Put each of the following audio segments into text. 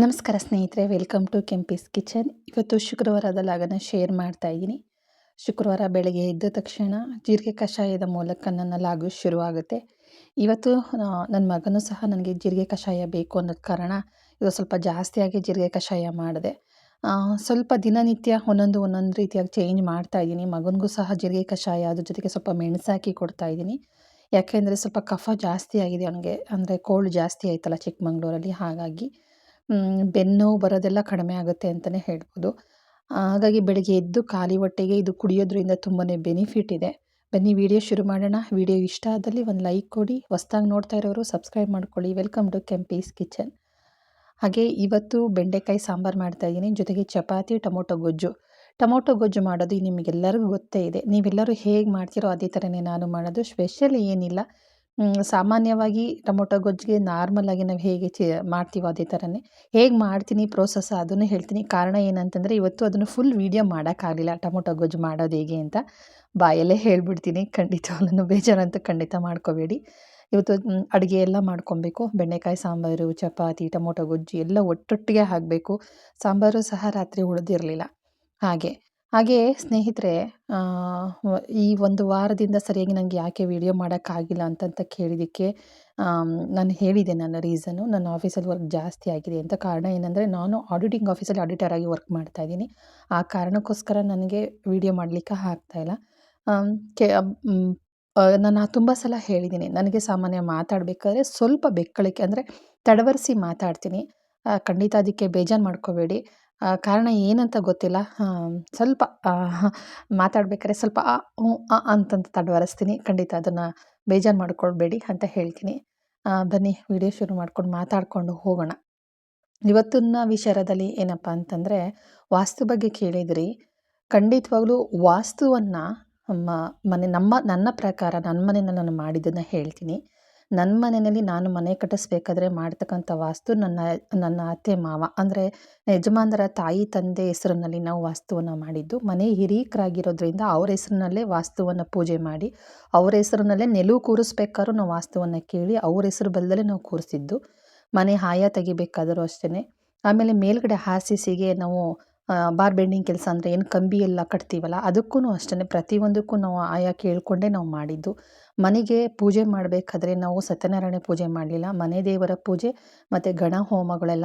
ನಮಸ್ಕಾರ ಸ್ನೇಹಿತರೆ, welcome to Kempi's kitchen. ಇವತ್ತು ಶುಕ್ರವಾರದ ಲಾಗನ ಶೇರ್ ಮಾಡ್ತಾ ಇದ್ದೀನಿ. ಶುಕ್ರವಾರ ಬೆಳಗ್ಗೆ ಎದ್ದ ತಕ್ಷಣ ಜೀರಿಗೆ ಕಷಾಯದ ಮೂಲಕ ನನ್ನ ಲಾಗು ಶುರುವಾಗುತ್ತೆ. ಇವತ್ತು ನನ್ನ ಮಗನೂ ಸಹ ನನಗೆ ಜೀರಿಗೆ ಕಷಾಯ ಬೇಕು ಅನ್ನೋದು ಕಾರಣ ಇವತ್ತು ಸ್ವಲ್ಪ ಜಾಸ್ತಿಯಾಗಿ ಜೀರಿಗೆ ಕಷಾಯ ಮಾಡಿದೆ. ಸ್ವಲ್ಪ ದಿನನಿತ್ಯ ಒಂದೊಂದು ಒಂದೊಂದು ರೀತಿಯಾಗಿ ಚೇಂಜ್ ಮಾಡ್ತಾ ಇದ್ದೀನಿ. ಮಗನಿಗೂ ಸಹ ಜೀರಿಗೆ ಕಷಾಯ ಅದ್ರ ಜೊತೆಗೆ ಸ್ವಲ್ಪ ಮೆಣಸಾಕಿ ಕೊಡ್ತಾ ಇದ್ದೀನಿ. ಯಾಕೆಂದರೆ ಸ್ವಲ್ಪ ಕಫ ಜಾಸ್ತಿ ಆಗಿದೆ ಅವನಿಗೆ. ಅಂದರೆ ಕೋಲ್ಡ್ ಜಾಸ್ತಿ ಆಯ್ತಲ್ಲ ಚಿಕ್ಕಮಂಗ್ಳೂರಲ್ಲಿ, ಹಾಗಾಗಿ ಬೆನ್ನು ಬರೋದೆಲ್ಲ ಕಡಿಮೆ ಆಗುತ್ತೆ ಅಂತಲೇ ಹೇಳ್ಬೋದು. ಹಾಗಾಗಿ ಬೆಳಗ್ಗೆ ಎದ್ದು ಖಾಲಿ ಹೊಟ್ಟೆಗೆ ಇದು ಕುಡಿಯೋದ್ರಿಂದ ತುಂಬಾ ಬೆನಿಫಿಟ್ ಇದೆ. ಬನ್ನಿ ವಿಡಿಯೋ ಶುರು ಮಾಡೋಣ. ವಿಡಿಯೋ ಇಷ್ಟ ಆದಲ್ಲಿ ಒಂದು ಲೈಕ್ ಕೊಡಿ. ಹೊಸ್ದಾಗಿ ನೋಡ್ತಾ ಇರೋರು ಸಬ್ಸ್ಕ್ರೈಬ್ ಮಾಡ್ಕೊಳ್ಳಿ. Welcome to Kempi's kitchen. ಹಾಗೆ ಇವತ್ತು ಬೆಂಡೆಕಾಯಿ ಸಾಂಬಾರು ಮಾಡ್ತಾಯಿದ್ದೀನಿ ಜೊತೆಗೆ ಚಪಾತಿ, ಟೊಮೊಟೊ ಗೊಜ್ಜು. ಟೊಮೊಟೊ ಗೊಜ್ಜು ಮಾಡೋದು ನಿಮಗೆಲ್ಲರಿಗೂ ಗೊತ್ತೇ ಇದೆ. ನೀವೆಲ್ಲರೂ ಹೇಗೆ ಮಾಡ್ತೀರೋ ಅದೇ ಥರನೇ ನಾನು ಮಾಡೋದು. ಸ್ಪೆಷಲ್ ಏನಿಲ್ಲ. ಸಾಮಾನ್ಯವಾಗಿ ಟೊಮೊಟೊ ಗೊಜ್ಜಿಗೆ ನಾರ್ಮಲಾಗಿ ನಾವು ಹೇಗೆ ಚೆ, ಮಾಡ್ತೀವೋ ಅದೇ ಥರನೇ ಹೇಗೆ ಮಾಡ್ತೀನಿ ಪ್ರೋಸೆಸ್ ಅದನ್ನು ಹೇಳ್ತೀನಿ. ಕಾರಣ ಏನಂತಂದರೆ ಇವತ್ತು ಅದನ್ನು ಫುಲ್ ವೀಡಿಯೋ ಮಾಡೋಕ್ಕಾಗಲಿಲ್ಲ ಟೊಮೊಟೊ ಗೊಜ್ಜು ಮಾಡೋದು ಹೇಗೆ ಅಂತ. ಬಾಯಲ್ಲೇ ಹೇಳ್ಬಿಡ್ತೀನಿ. ಖಂಡಿತವಾಗ್ಲೂ ಬೇಜಾರಂತೂ ಖಂಡಿತ ಮಾಡ್ಕೋಬೇಡಿ. ಇವತ್ತು ಅಡುಗೆ ಎಲ್ಲ ಮಾಡ್ಕೊಬೇಕು. ಬೆಣ್ಣೆಕಾಯಿ, ಸಾಂಬಾರು, ಚಪಾತಿ, ಟೊಮೊಟೊ ಗೊಜ್ಜು ಎಲ್ಲ ಒಟ್ಟೊಟ್ಟಿಗೆ ಹಾಕಬೇಕು. ಸಾಂಬಾರು ಸಹ ರಾತ್ರಿ ಉಳಿದಿರಲಿಲ್ಲ. ಹಾಗೆ. ಹಾಗೆ ಸ್ನೇಹಿತರೆ ಈ ಒಂದು ವಾರದಿಂದ ಸರಿಯಾಗಿ ನನಗೆ ಯಾಕೆ ವೀಡಿಯೋ ಮಾಡೋಕ್ಕಾಗಿಲ್ಲ ಅಂತಂತ ಕೇಳಿದ್ದಕ್ಕೆ ನಾನು ಹೇಳಿದೆ ನನ್ನ ರೀಸನ್ನು ನನ್ನ ಆಫೀಸಲ್ಲಿ ವರ್ಕ್ ಜಾಸ್ತಿ ಆಗಿದೆ ಅಂತ ಕಾರಣ ಏನಂದರೆ, ನಾನು ಆಡಿಟಿಂಗ್ ಆಫೀಸಲ್ಲಿ ಆಡಿಟರಾಗಿ ವರ್ಕ್ ಮಾಡ್ತಾ ಇದ್ದೀನಿ. ಆ ಕಾರಣಕ್ಕೋಸ್ಕರ ನನಗೆ ವೀಡಿಯೋ ಮಾಡಲಿಕ್ಕೆ ಆಗ್ತಾಯಿಲ್ಲ ಕೆ ನಾನು ತುಂಬ ಸಲ ಹೇಳಿದ್ದೀನಿ, ನನಗೆ ಸಾಮಾನ್ಯ ಮಾತಾಡಬೇಕಾದ್ರೆ ಸ್ವಲ್ಪ ಬೆಕ್ಕಳಿಕೆ ಅಂದರೆ ತಡವರಿಸಿ ಮಾತಾಡ್ತೀನಿ. ಖಂಡಿತ ಅದಕ್ಕೆ ಬೇಜಾರು ಮಾಡ್ಕೋಬೇಡಿ. ಕಾರಣ ಏನಂತ ಗೊತ್ತಿಲ್ಲ. ಸ್ವಲ್ಪ ಮಾತಾಡ್ಬೇಕಾದ್ರೆ ಸ್ವಲ್ಪ, ಆ ಹ್ಞೂ ಆ, ಅಂತಂತ ತಡವರಿಸ್ತೀನಿ. ಖಂಡಿತ ಅದನ್ನು ಬೇಜಾರು ಮಾಡ್ಕೊಳ್ಬೇಡಿ ಅಂತ ಹೇಳ್ತೀನಿ. ಬನ್ನಿ, ವಿಡಿಯೋ ಶುರು ಮಾಡ್ಕೊಂಡು ಮಾತಾಡಿಕೊಂಡು ಹೋಗೋಣ. ಇವತ್ತಿನ ವಿಚಾರದಲ್ಲಿ ಏನಪ್ಪ ಅಂತಂದರೆ, ವಾಸ್ತು ಬಗ್ಗೆ ಕೇಳಿದ್ರಿ. ಖಂಡಿತವಾಗ್ಲೂ ವಾಸ್ತುವನ್ನು ಮನೆ, ನಮ್ಮ, ನನ್ನ ಪ್ರಕಾರ ನನ್ನ ಮನೆಯನ್ನು ನಾನು ಮಾಡಿದ್ದನ್ನು ಹೇಳ್ತೀನಿ. ನನ್ನ ಮನೆಯಲ್ಲಿ ನಾನು ಮನೆ ಕಟ್ಟಿಸ್ಬೇಕಾದ್ರೆ ಮಾಡ್ತಕ್ಕಂಥ ವಾಸ್ತು ನನ್ನ ನನ್ನ ಅತ್ತೆ ಮಾವ. ಅಂದರೆ ಯಜಮಾನರ ತಾಯಿ, ತಂದೆ ಹೆಸರಿನಲ್ಲಿ ನಾವು ವಾಸ್ತುವನ್ನು ಮಾಡಿದ್ದು. ಮನೆ ಹಿರೀಕರಾಗಿರೋದ್ರಿಂದ ಅವ್ರ ಹೆಸರಿನಲ್ಲೇ ವಾಸ್ತುವನ್ನು ಪೂಜೆ ಮಾಡಿ, ಅವ್ರ ಹೆಸರಿನಲ್ಲೇ ನೆಲವು ಕೂರಿಸ್ಬೇಕಾದ್ರೂ ನಾವು ವಾಸ್ತುವನ್ನು ಕೇಳಿ, ಅವ್ರ ಹೆಸರು ಬಲ್ಲದಲ್ಲೇ ನಾವು ಕೂರಿಸಿದ್ದು. ಮನೆ ಹಾಯ ತೆಗಿಬೇಕಾದರೂ ಅಷ್ಟೇ ಆಮೇಲೆ ಮೇಲ್ಗಡೆ ಹಾಸಿಸಿಗೆ ನಾವು ಬಾರ್ ಬೆಂಡಿಂಗ್ ಕೆಲಸ ಅಂದರೆ ಏನು ಕಂಬಿ ಎಲ್ಲ ಕಟ್ತೀವಲ್ಲ ಅದಕ್ಕೂ ಅಷ್ಟೇ ಪ್ರತಿಯೊಂದಕ್ಕೂ ನಾವು ಆಯಾ ಕೇಳಿಕೊಂಡೇ ನಾವು ಮಾಡಿದ್ದು. ಮನೆಗೆ ಪೂಜೆ ಮಾಡಬೇಕಾದ್ರೆ ನಾವು ಸತ್ಯನಾರಾಯಣ ಪೂಜೆ ಮಾಡಲಿಲ್ಲ, ಮನೆ ದೇವರ ಪೂಜೆ ಮತ್ತು ಗಣ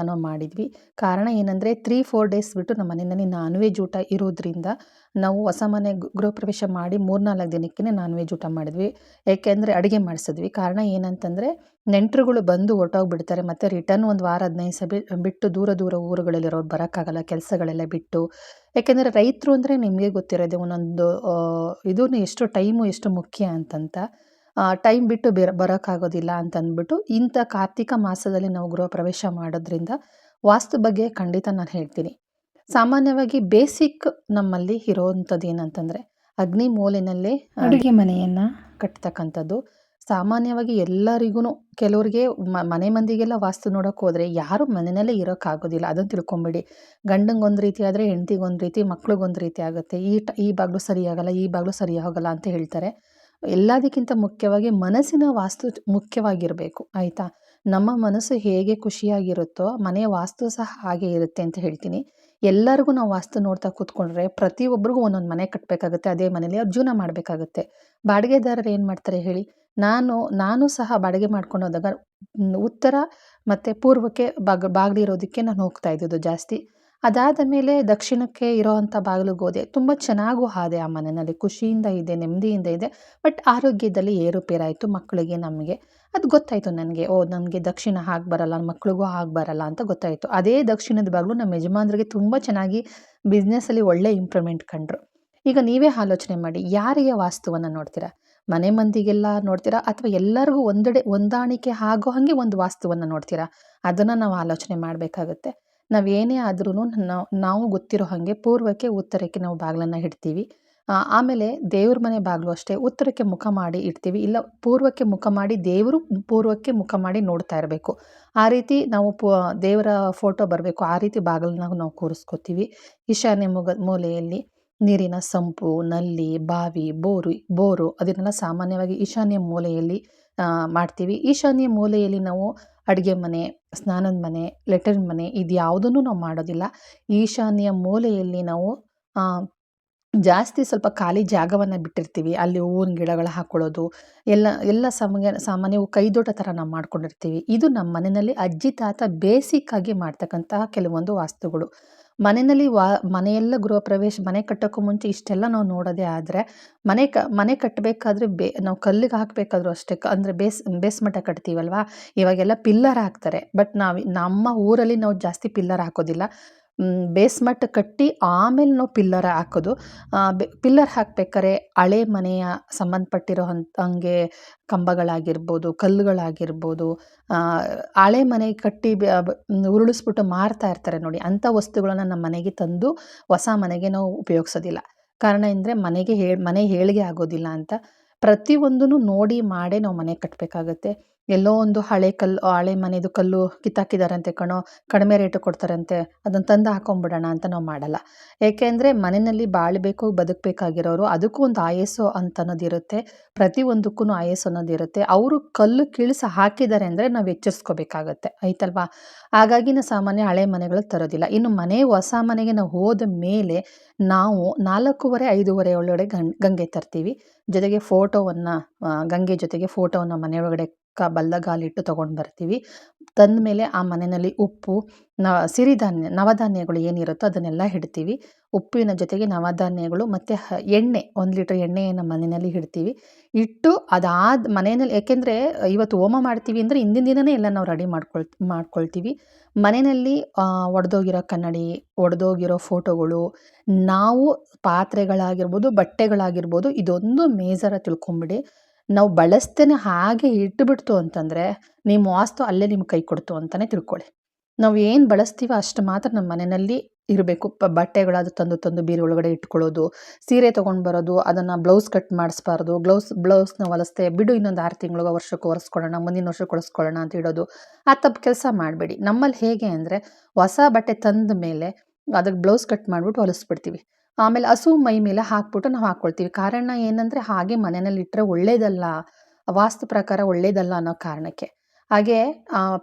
ನಾವು ಮಾಡಿದ್ವಿ. ಕಾರಣ ಏನಂದರೆ ತ್ರೀ ಫೋರ್ ಡೇಸ್ ಬಿಟ್ಟು ನಮ್ಮ ಮನೆಯಲ್ಲಿ ನಾನ್ ವೆಜ್ ಊಟ ಇರೋದ್ರಿಂದ ನಾವು ಹೊಸ ಮನೆ ಗೃಹ ಪ್ರವೇಶ ಮಾಡಿ ಮೂರ್ನಾಲ್ಕು ದಿನಕ್ಕೇ ನಾನ್ ವೆಜ್ ಊಟ ಮಾಡಿದ್ವಿ. ಏಕೆಂದರೆ ಅಡುಗೆ ಮಾಡಿಸಿದ್ವಿ. ಕಾರಣ ಏನಂತಂದರೆ ನೆಂಟರುಗಳು ಬಂದು ಹೊರಟೋಗ್ಬಿಡ್ತಾರೆ. ಮತ್ತು ರಿಟರ್ನ್ ಒಂದು ವಾರ ಹದಿನೈದು ಬಿಟ್ಟು ದೂರ ದೂರ ಊರುಗಳಲ್ಲಿರೋರು ಬರೋಕ್ಕಾಗಲ್ಲ. ಕೆಲಸಗಳೆಲ್ಲ ಬಿಟ್ಟು ಯಾಕೆಂದರೆ ರೈತರು ಅಂದರೆ ನಿಮಗೆ ಗೊತ್ತಿರೋದೆ ಒಂದೊಂದು ಇದು ಎಷ್ಟು ಟೈಮು ಎಷ್ಟು ಮುಖ್ಯ ಅಂತಂತ. ಟೈಮ್ ಬಿಟ್ಟು ಬೇರೆ ಬರೋಕ್ಕಾಗೋದಿಲ್ಲ ಅಂತಂದ್ಬಿಟ್ಟು ಇಂಥ ಕಾರ್ತಿಕ ಮಾಸದಲ್ಲಿ ನಾವು ಗೃಹ ಪ್ರವೇಶ ಮಾಡೋದ್ರಿಂದ ವಾಸ್ತು ಬಗ್ಗೆ ಖಂಡಿತ ನಾನು ಹೇಳ್ತೀನಿ. ಸಾಮಾನ್ಯವಾಗಿ ಬೇಸಿಕ್ ನಮ್ಮಲ್ಲಿ ಇರೋವಂಥದ್ದು ಏನಂತಂದರೆ ಅಗ್ನಿ ಮೂಲಿನಲ್ಲೇ ಅಡುಗೆ ಮನೆಯನ್ನು ಕಟ್ತಕ್ಕಂಥದ್ದು. ಸಾಮಾನ್ಯವಾಗಿ ಎಲ್ಲರಿಗೂ ಕೆಲವ್ರಿಗೆ ಮನೆ ಮಂದಿಗೆಲ್ಲ ವಾಸ್ತು ನೋಡೋಕೆ ಹೋದರೆ ಯಾರು ಮನೆಯಲ್ಲೇ ಇರೋಕ್ಕಾಗೋದಿಲ್ಲ ಅದನ್ನು ತಿಳ್ಕೊಂಬಿಡಿ. ಗಂಡಂಗೆ ಒಂದು ರೀತಿ ಆದರೆ ಹೆಂಡ್ತಿಗೆ ಒಂದು ರೀತಿ, ಮಕ್ಳಿಗೊಂದು ರೀತಿ ಆಗುತ್ತೆ. ಈ ಟ, ಈ ಬಾಗಿಲು ಸರಿ ಈ ಬಾಗಿಲು ಸರಿ ಆಗೋಲ್ಲ ಅಂತ ಹೇಳ್ತಾರೆ. ಎಲ್ಲದಕ್ಕಿಂತ ಮುಖ್ಯವಾಗಿ ಮನಸ್ಸಿನ ವಾಸ್ತು ಮುಖ್ಯವಾಗಿರಬೇಕು. ಆಯಿತಾ? ನಮ್ಮ ಮನಸ್ಸು ಹೇಗೆ ಖುಷಿಯಾಗಿರುತ್ತೋ, ಮನೆಯ ವಾಸ್ತು ಸಹ ಹಾಗೆ ಇರುತ್ತೆ ಅಂತ ಹೇಳ್ತೀನಿ. ಎಲ್ಲರಿಗೂ ನಾವು ವಾಸ್ತು ನೋಡ್ತಾ ಕೂತ್ಕೊಂಡ್ರೆ ಪ್ರತಿಯೊಬ್ಬರಿಗೂ ಒಂದೊಂದು ಮನೆ ಕಟ್ಟಬೇಕಾಗುತ್ತೆ ಅದೇ ಮನೇಲಿ ಅವ್ರು ಜೀವನ ಮಾಡಬೇಕಾಗುತ್ತೆ. ಬಾಡಿಗೆದಾರರು ಏನು ಮಾಡ್ತಾರೆ ಹೇಳಿ? ನಾನು ನಾನು ಸಹ ಬಾಡಿಗೆ ಮಾಡ್ಕೊಂಡು ಹೋದಾಗ ಉತ್ತರ ಮತ್ತು ಪೂರ್ವಕ್ಕೆ ಬಾಗ, ಬಾಗಿಲಿರೋದಕ್ಕೆ ನಾನು ಹೋಗ್ತಾ ಇದ್ದಿದ್ದು ಜಾಸ್ತಿ. ಅದಾದ ಮೇಲೆ ದಕ್ಷಿಣಕ್ಕೆ ಇರೋವಂಥ ಬಾಗಿಲಿಗೆ ಹೋದೆ. ತುಂಬ ಚೆನ್ನಾಗೂ ಹಾದೆ ಆ ಮನೆಯಲ್ಲಿ. ಖುಷಿಯಿಂದ ಇದೆ, ನೆಮ್ಮದಿಯಿಂದ ಇದೆ. ಬಟ್ ಆರೋಗ್ಯದಲ್ಲಿ ಏರುಪೇರಾಯಿತು ಮಕ್ಕಳಿಗೆ, ನಮಗೆ. ಅದು ಗೊತ್ತಾಯಿತು ನನಗೆ, ಓ, ನನಗೆ ದಕ್ಷಿಣ ಹಾಗೆ ಬರಲ್ಲ ಮಕ್ಳಿಗೂ ಹಾಗೆ ಬರಲ್ಲ ಅಂತ ಗೊತ್ತಾಯಿತು. ಅದೇ ದಕ್ಷಿಣದ ಬಾಗಿಲು ನಮ್ಮ ಯಜಮಾನ್ರಿಗೆ ತುಂಬ ಚೆನ್ನಾಗಿ ಬಿಸ್ನೆಸ್ಸಲ್ಲಿ ಒಳ್ಳೆ ಇಂಪ್ರೂವ್ಮೆಂಟ್ ಕಂಡರು. ಈಗ ನೀವೇ ಆಲೋಚನೆ ಮಾಡಿ, ಯಾರಿಗೆ ವಾಸ್ತುವನ್ನು ನೋಡ್ತೀರಾ? ಮನೆ ಮಂದಿಗೆಲ್ಲ ನೋಡ್ತೀರಾ? ಅಥವಾ ಎಲ್ಲರಿಗೂ ಒಂದೆಡೆ ಹೊಂದಾಣಿಕೆ ಆಗೋ ಹಾಗೆ ಒಂದು ವಾಸ್ತುವನ್ನು ನೋಡ್ತೀರಾ? ಅದನ್ನು ನಾವು ಆಲೋಚನೆ ಮಾಡಬೇಕಾಗುತ್ತೆ. ನಾವು ಏನೇ ಆದ್ರೂ ನಾವು ನಾವು ಗೊತ್ತಿರೋ ಹಾಗೆ ಪೂರ್ವಕ್ಕೆ ಉತ್ತರಕ್ಕೆ ನಾವು ಬಾಗಿಲನ್ನು ಇಡ್ತೀವಿ. ಆಮೇಲೆ ದೇವ್ರ ಮನೆ ಬಾಗಿಲು ಅಷ್ಟೇ. ಉತ್ತರಕ್ಕೆ ಮುಖ ಮಾಡಿ ಇಡ್ತೀವಿ. ಇಲ್ಲ, ಪೂರ್ವಕ್ಕೆ ಮುಖ ಮಾಡಿ ದೇವರು ಪೂರ್ವಕ್ಕೆ ಮುಖ ಮಾಡಿ ನೋಡ್ತಾ ಇರಬೇಕು. ಆ ರೀತಿ ನಾವು ಪು, ದೇವರ ಫೋಟೋ ಬರಬೇಕು. ಆ ರೀತಿ ಬಾಗಿಲನ್ನ ನಾವು ಕೂರಿಸ್ಕೋತೀವಿ. ಈಶಾನ್ಯ ಮುಗ, ಮೂಲೆಯಲ್ಲಿ. ನೀರಿನ ಸಂಪು, ನಲ್ಲಿ, ಬಾವಿ, ಬೋರು ಬೋರು ಅದನ್ನೆಲ್ಲ ಸಾಮಾನ್ಯವಾಗಿ ಈಶಾನ್ಯ ಮೂಲೆಯಲ್ಲಿ ಮಾಡ್ತೀವಿ. ಈಶಾನ್ಯ ಮೂಲೆಯಲ್ಲಿ ನಾವು ಅಡುಗೆ ಮನೆ, ಸ್ನಾನದ ಮನೆ, ಲೆಟರ್ ಮನೆ ಇದು ಯಾವುದನ್ನು ನಾವು ಮಾಡೋದಿಲ್ಲ. ಈಶಾನ್ಯ ಮೂಲೆಯಲ್ಲಿ ನಾವು ಜಾಸ್ತಿ ಸ್ವಲ್ಪ ಖಾಲಿ ಜಾಗವನ್ನು ಬಿಟ್ಟಿರ್ತೀವಿ. ಅಲ್ಲಿ ಹೂವಿನ ಗಿಡಗಳು ಹಾಕೊಳ್ಳೋದು, ಎಲ್ಲ ಎಲ್ಲ ಸಮಯ, ಸಾಮಾನ್ಯವು ಕೈದೋಟ ಥರ ನಾವು ಮಾಡ್ಕೊಂಡಿರ್ತೀವಿ. ಇದು ನಮ್ಮ ಮನೆಯಲ್ಲಿ ಅಜ್ಜಿ ತಾತ ಬೇಸಿಕ್ಕಾಗಿ ಮಾಡ್ತಕ್ಕಂತಹ ಕೆಲವೊಂದು ವಾಸ್ತುಗಳು. ಮನೆಯಲ್ಲಿ ವಾ, ಮನೆಯೆಲ್ಲ ಗೃಹ ಪ್ರವೇಶ, ಮನೆ ಕಟ್ಟೋಕ್ಕೂ ಮುಂಚೆ ಇಷ್ಟೆಲ್ಲ ನಾವು ನೋಡೋದೇ ಆದರೆ, ಮನೆ ಕ, ಮನೆ ಕಟ್ಟಬೇಕಾದ್ರೆ ಬೇ, ನಾವು ಕಲ್ಲಿಗೆ ಹಾಕಬೇಕಾದ್ರೂ ಅಷ್ಟೇ ಅಂದರೆ ಬೇಸ್ ಬೇಸ್ಮಟ್ಟ ಕಟ್ತೀವಲ್ವಾ? ಇವಾಗೆಲ್ಲ ಪಿಲ್ಲರ್ ಹಾಕ್ತಾರೆ. ಬಟ್ ನಾವು, ನಮ್ಮ ಊರಲ್ಲಿ ನಾವು ಜಾಸ್ತಿ ಪಿಲ್ಲರ್ ಹಾಕೋದಿಲ್ಲ. ಬೇಸ್ಮಟ್ಟ ಕಟ್ಟಿ ಆಮೇಲೆ ನಾವು ಪಿಲ್ಲರ್ ಹಾಕೋದು. ಪಿಲ್ಲರ್ ಹಾಕ್ಬೇಕಾರೆ ಹಳೆ ಮನೆಯ ಸಂಬಂಧಪಟ್ಟಿರೋ ಹಂಗೆ ಕಂಬಗಳಾಗಿರ್ಬೋದು, ಕಲ್ಲುಗಳಾಗಿರ್ಬೋದು ಹಳೆ ಮನೆ ಕಟ್ಟಿ ಉರುಳಿಸ್ಬಿಟ್ಟು ಮಾರ್ತಾ ಇರ್ತಾರೆ ನೋಡಿ. ಅಂಥ ವಸ್ತುಗಳನ್ನ ನಮ್ಮ ಮನೆಗೆ ತಂದು ಹೊಸ ಮನೆಗೆ ನಾವು ಉಪಯೋಗಿಸೋದಿಲ್ಲ. ಕಾರಣ ಅಂದರೆ ಮನೆಗೆ ಹೇ, ಮನೆ ಹೇಳಿಗೆ ಆಗೋದಿಲ್ಲ ಅಂತ. ಪ್ರತಿಯೊಂದನ್ನು ನೋಡಿ ಮಾಡೇ ನಾವು ಮನೆ ಕಟ್ಟಬೇಕಾಗತ್ತೆ ಎಲ್ಲೋ ಒಂದು ಹಳೆ ಕಲ್ಲು ಹಳೆ ಮನೆದು ಕಲ್ಲು ಕಿತ್ತಾಕಿದಾರಂತೆ ಕಣೋ, ಕಡಿಮೆ ರೇಟು ಕೊಡ್ತಾರಂತೆ ಅದನ್ನು ತಂದು ಹಾಕೊಂಬಿಡೋಣ ಅಂತ ನಾವು ಮಾಡಲ್ಲ. ಏಕೆಂದರೆ ಮನೆಯಲ್ಲಿ ಬಾಳಬೇಕು, ಬದುಕಬೇಕಾಗಿರೋರು ಅದಕ್ಕೂ ಒಂದು ಆಯಸ್ಸು ಅಂತ ಅನ್ನೋದಿರುತ್ತೆ ಪ್ರತಿಯೊಂದಕ್ಕೂ ಆಯಸ್ಸು ಅನ್ನೋದಿರುತ್ತೆ. ಅವರು ಕಲ್ಲು ಕೀಳ್ಸಿ ಹಾಕಿದ್ದಾರೆ ಅಂದರೆ ನಾವು ಎಚ್ಚರಿಸ್ಕೋಬೇಕಾಗತ್ತೆ, ಆಯ್ತಲ್ವಾ? ಹಾಗಾಗಿ ನಾವು ಸಾಮಾನ್ಯ ಹಳೆ ಮನೆಗಳು ತರೋದಿಲ್ಲ. ಇನ್ನು ಮನೆ, ಹೊಸ ಮನೆಗೆ ನಾವು ಹೋದ ಮೇಲೆ ನಾವು ನಾಲ್ಕೂವರೆ, ಐದೂವರೆ ಒಳಗಡೆ ಗಂಗೆ ತರ್ತೀವಿ. ಜೊತೆಗೆ ಫೋಟೋವನ್ನು ಗಂಗೆ ಜೊತೆಗೆ ಫೋಟೋವನ್ನು ಮನೆಯೊಳಗಡೆ ಕ ಬಲ್ಲಗಾಲಿಟ್ಟು ತೊಗೊಂಡು ಬರ್ತೀವಿ. ತಂದ ಮೇಲೆ ಆ ಮನೆಯಲ್ಲಿ ಉಪ್ಪು, ನ, ಸಿರಿಧಾನ್ಯ, ನವಧಾನ್ಯಗಳು ಏನಿರುತ್ತೋ ಅದನ್ನೆಲ್ಲ ಹಿಡ್ತೀವಿ. ಉಪ್ಪಿನ ಜೊತೆಗೆ ನವಧಾನ್ಯಗಳು ಮತ್ತು ಎಣ್ಣೆ, ಒಂದು ಲೀಟ್ರ್ ಎಣ್ಣೆಯನ್ನು ಮನೆಯಲ್ಲಿ ಹಿಡ್ತೀವಿ. ಇಟ್ಟು ಅದಾದ ಮನೆಯಲ್ಲಿ, ಏಕೆಂದರೆ ಇವತ್ತು ಹೋಮ ಮಾಡ್ತೀವಿ ಅಂದರೆ ಹಿಂದಿನ ದಿನವೇ ಎಲ್ಲ ನಾವು ರೆಡಿ ಮಾಡ್ಕೊಳ್, ಮಾಡ್ಕೊಳ್ತೀವಿ. ಮನೆಯಲ್ಲಿ ಒಡೆದೋಗಿರೋ ಕನ್ನಡಿ, ಒಡೆದೋಗಿರೋ ಫೋಟೋಗಳು, ನಾವು ಪಾತ್ರೆಗಳಾಗಿರ್ಬೋದು, ಬಟ್ಟೆಗಳಾಗಿರ್ಬೋದು, ಇದೊಂದು ಮೇಜರ ತಿಳ್ಕೊಂಬಿಡಿ. ನಾವು ಬಳಸ್ತೇನೆ ಹಾಗೆ ಇಟ್ಟುಬಿಡ್ತು ಅಂತಂದರೆ ನಿಮ್ಮ ವಾಸ್ತು ಅಲ್ಲೇ ನಿಮ್ಗೆ ಕೈ ಕೊಡ್ತು ಅಂತಲೇ ತಿಳ್ಕೊಳ್ಳಿ. ನಾವು ಏನು ಬಳಸ್ತೀವೋ ಅಷ್ಟು ಮಾತ್ರ ನಮ್ಮ ಮನೆಯಲ್ಲಿ ಇರಬೇಕು. ಪ ಬಟ್ಟೆಗಳಾದ ತಂದು ತಂದು ಬೀರು ಒಳಗಡೆ ಇಟ್ಕೊಳ್ಳೋದು, ಸೀರೆ ತೊಗೊಂಡು ಬರೋದು, ಅದನ್ನು ಬ್ಲೌಸ್ ಕಟ್ ಮಾಡಿಸ್ಬಾರ್ದು, ಬ್ಲೌಸ್, ಬ್ಲೌಸ್ನ ಹೊಲಿಸ್ತೆ, ಬಿಡು ಇನ್ನೊಂದು ಆರು ತಿಂಗಳು ವರ್ಷಕ್ಕೆ ಒರೆಸ್ಕೊಳ್ಳೋಣ ಮುಂದಿನ ವರ್ಷಕ್ಕೆ ಹೊಲಿಸ್ಕೊಳ್ಳೋಣ ಅಂತ ಇಡೋದು, ಆ ತಪ್ಪು ಕೆಲಸ ಮಾಡಬೇಡಿ. ನಮ್ಮಲ್ಲಿ ಹೇಗೆ ಅಂದರೆ ಹೊಸ ಬಟ್ಟೆ ತಂದ ಮೇಲೆ ಅದಕ್ಕೆ ಬ್ಲೌಸ್ ಕಟ್ ಮಾಡಿಬಿಟ್ಟು ಹೊಲಿಸ್ಬಿಡ್ತೀವಿ. ಆಮೇಲೆ ಹಸು ಮೈ ಮೇಲೆ ಹಾಕ್ಬಿಟ್ಟು ನಾವು ಹಾಕ್ಕೊಳ್ತೀವಿ ಕಾರಣ ಏನಂದರೆ ಹಾಗೆ ಮನೆಯಲ್ಲಿ ಇಟ್ಟರೆ ಒಳ್ಳೇದಲ್ಲ, ವಾಸ್ತು ಪ್ರಕಾರ ಒಳ್ಳೇದಲ್ಲ ಅನ್ನೋ ಕಾರಣಕ್ಕೆ. ಹಾಗೆ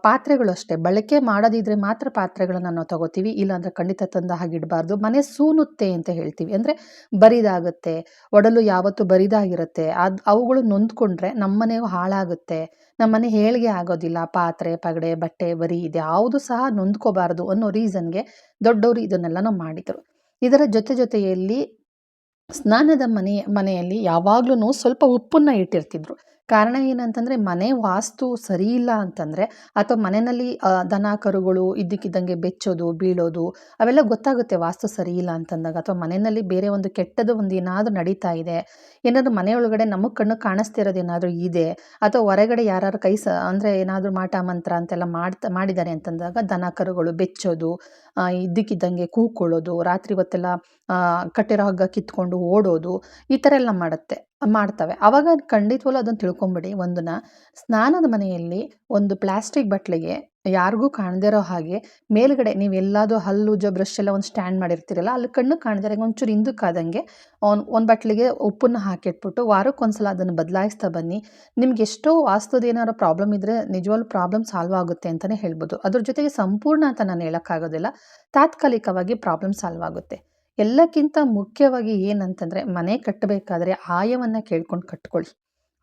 ಪಾತ್ರೆಗಳು ಅಷ್ಟೇ. ಬಳಕೆ ಮಾಡೋದಿದ್ರೆ ಮಾತ್ರ ಪಾತ್ರೆಗಳನ್ನು ನಾವು ತಗೋತೀವಿ. ಇಲ್ಲಾಂದರೆ ಖಂಡಿತ ತಂದು ಹಾಗಿಡಬಾರ್ದು ಮನೆ ಸೂನುತ್ತೆ ಅಂತ ಹೇಳ್ತೀವಿ. ಅಂದರೆ ಬರಿದಾಗುತ್ತೆ, ಒಡಲು ಯಾವತ್ತು ಬರಿದಾಗಿರುತ್ತೆ. ಅದು, ಅವುಗಳು ನೊಂದ್ಕೊಂಡ್ರೆ ನಮ್ಮನೆಯು ಹಾಳಾಗುತ್ತೆ. ನಮ್ಮನೆ ಹೇಳಿಗೆ ಆಗೋದಿಲ್ಲ. ಪಾತ್ರೆ, ಪಗಡೆ, ಬಟ್ಟೆ, ಬರಿ ಇದ್ಯಾವುದು ಸಹ ನೊಂದ್ಕೋಬಾರ್ದು ಅನ್ನೋ ರೀಸನ್ಗೆ ದೊಡ್ಡವರು ಇದನ್ನೆಲ್ಲ ನಾವು ಮಾಡಿದರು. ಇದರ ಜೊತೆ ಜೊತೆಯಲ್ಲಿ ಸ್ನಾನದ ಮನೆ ಮನೆಯಲ್ಲಿ ಯಾವಾಗ್ಲೂ ಸ್ವಲ್ಪ ಉಪ್ಪನ್ನು ಇಟ್ಟಿರ್ತಿದ್ರು. ಕಾರಣ ಏನಂತಂದರೆ ಮನೆ ವಾಸ್ತು ಸರಿ ಇಲ್ಲ ಅಂತಂದರೆ ಅಥವಾ ಮನೆಯಲ್ಲಿ ದನ ಕರುಗಳು ಇದ್ದಕ್ಕಿದ್ದಂಗೆ ಬೆಚ್ಚೋದು, ಬೀಳೋದು ಅವೆಲ್ಲ ಗೊತ್ತಾಗುತ್ತೆ ವಾಸ್ತು ಸರಿ ಇಲ್ಲ ಅಂತಂದಾಗ ಅಥವಾ ಮನೆಯಲ್ಲಿ ಬೇರೆ ಒಂದು ಕೆಟ್ಟದ್ದು ಒಂದು ಏನಾದರೂ ನಡೀತಾ ಇದೆ. ಏನಾದರೂ ಮನೆಯೊಳಗಡೆ ನಮಗೆ ಕಣ್ಣು ಕಾಣಿಸ್ತಿರೋದು ಏನಾದರೂ ಇದೆ ಅಥವಾ ಹೊರಗಡೆ ಯಾರು ಕೈ ಸ, ಅಂದರೆ ಏನಾದರೂ ಮಾಟ ಮಂತ್ರ ಅಂತೆಲ್ಲ ಮಾಡ್ತಾ, ಮಾಡಿದ್ದಾರೆ ಅಂತಂದಾಗ ದನ ಕರುಗಳು ಬೆಚ್ಚೋದು ಇದ್ದಕ್ಕಿದ್ದಂಗೆ ಕೂಕೊಳ್ಳೋದು ರಾತ್ರಿ ಹೊತ್ತೆಲ್ಲ ಕಟ್ಟಿರೋ ಹಗ್ಗ ಕಿತ್ಕೊಂಡು ಓಡೋದು ಈ ಥರ ಎಲ್ಲ ಮಾಡುತ್ತೆ. ಮಾಡ್ತವೆ. ಆವಾಗ ಖಂಡಿತವಾಗ್ಲೂ ಅದನ್ನು ತಿಳ್ಕೊಂಬಿಡಿ. ಒಂದನ್ನ ಸ್ನಾನದ ಮನೆಯಲ್ಲಿ ಒಂದು ಪ್ಲಾಸ್ಟಿಕ್ ಬಟ್ಲಿಗೆ ಯಾರಿಗೂ ಕಾಣದೇ ಇರೋ ಹಾಗೆ ಮೇಲ್ಗಡೆ ನೀವು ಎಲ್ಲಾದರೂ ಹಲ್ಲು ಉಜ್ಜೋ ಬ್ರಷ್ ಎಲ್ಲ ಒಂದು ಸ್ಟ್ಯಾಂಡ್ ಮಾಡಿರ್ತೀರಲ್ಲ, ಅಲ್ಲಿ ಕಣ್ಣು ಕಾಣ್ದಿರ ಒಂಚೂರು ಹಿಂದಕ್ಕಾದಂಗೆ ಒಂದು ಒಂದು ಬಟ್ಲಿಗೆ ಉಪ್ಪನ್ನು ಹಾಕಿಟ್ಬಿಟ್ಟು ವಾರಕ್ಕೊಂದ್ಸಲ ಅದನ್ನು ಬದಲಾಯಿಸ್ತಾ ಬನ್ನಿ. ನಿಮ್ಗೆ ಎಷ್ಟೋ ವಾಸ್ತುದ ಏನಾದ್ರು ಪ್ರಾಬ್ಲಮ್ ಇದ್ದರೆ ನಿಜವಾಗ್ಲೂ ಪ್ರಾಬ್ಲಮ್ ಸಾಲ್ವ್ ಆಗುತ್ತೆ ಅಂತಲೇ ಹೇಳ್ಬೋದು. ಅದ್ರ ಜೊತೆಗೆ ಸಂಪೂರ್ಣ ಅಂತ ನಾನು ಹೇಳೋಕ್ಕಾಗೋದಿಲ್ಲ. ತಾತ್ಕಾಲಿಕವಾಗಿ ಪ್ರಾಬ್ಲಮ್ ಸಾಲ್ವ್ ಆಗುತ್ತೆ. ಎಲ್ಲಕ್ಕಿಂತ ಮುಖ್ಯವಾಗಿ ಏನಂತಂದರೆ, ಮನೆ ಕಟ್ಟಬೇಕಾದ್ರೆ ಆಯವನ್ನು ಕೇಳ್ಕೊಂಡು ಕಟ್ಕೊಳ್ಳಿ.